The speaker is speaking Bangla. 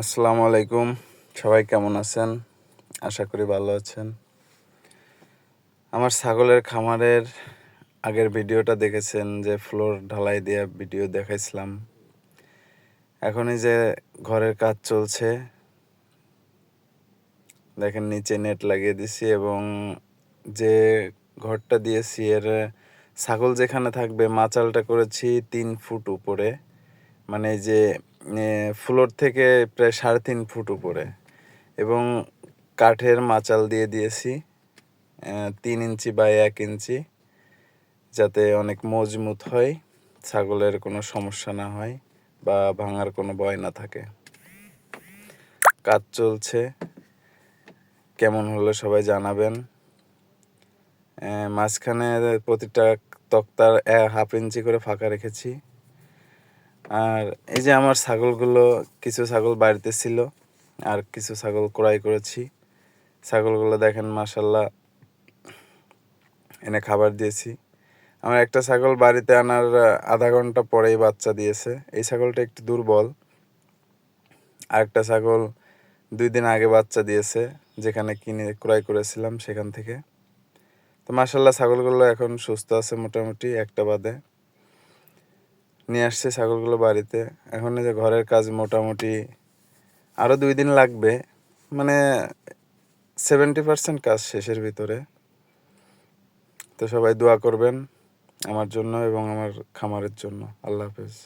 আসসালামু আলাইকুম। সবাই কেমন আছেন? আশা করি ভালো আছেন। আমার ছাগলের খামারের আগের ভিডিওটা দেখেছেন যে ফ্লোর ঢালাই দেওয়া ভিডিও দেখাইছিলাম। এখনই যে ঘরের কাজ চলছে। দেখেন নিচে নেট লাগিয়ে দিছি এবং যে ঘরটা দিয়েছি এর ছাগল যেখানে থাকবে মাচালটা করেছি তিন ফুট উপরে। মানে যে ফ্লোর থেকে প্রায় সাড়ে তিন ফুট উপরে এবং কাঠের মাচাল দিয়ে দিয়েছি তিন ইঞ্চি বা এক ইঞ্চি যাতে অনেক মজবুত হয়, ছাগলের কোনো সমস্যা না হয় বা ভাঙার কোনো ভয় না থাকে। কাজ চলছে, কেমন হলো সবাই জানাবেন। মাঝখানে প্রতিটা তক্তার হাফ ইঞ্চি করে ফাঁকা রেখেছি। আর এই যে আমার ছাগলগুলো, কিছু ছাগল বাড়িতে ছিল, আর কিছু ছাগল ক্রয় করেছি। ছাগলগুলো দেখেন মাসাল্লাহ এনে খাবার দিয়েছি। আমার একটা ছাগল বাড়িতে আনার আধা ঘণ্টা পরেই বাচ্চা দিয়েছে। এই ছাগলটা একটু দুর্বল। আরেকটা ছাগল দুই দিন আগে বাচ্চা দিয়েছে, যেখানে কিনে, ক্রয় করেছিলাম সেখান থেকে। তো মাসাল্লাহ ছাগলগুলো এখন সুস্থ আছে মোটামুটি একটা বাদে। নিয়ে আসছে ছাগলগুলো বাড়িতে। এখন যে ঘরের কাজ মোটামুটি আরও দুই দিন লাগবে। মানে সেভেন্টি পার্সেন্ট কাজ শেষের ভিতরে। তো সবাই দোয়া করবেন আমার জন্য এবং আমার খামারের জন্য। আল্লাহ হাফেজ।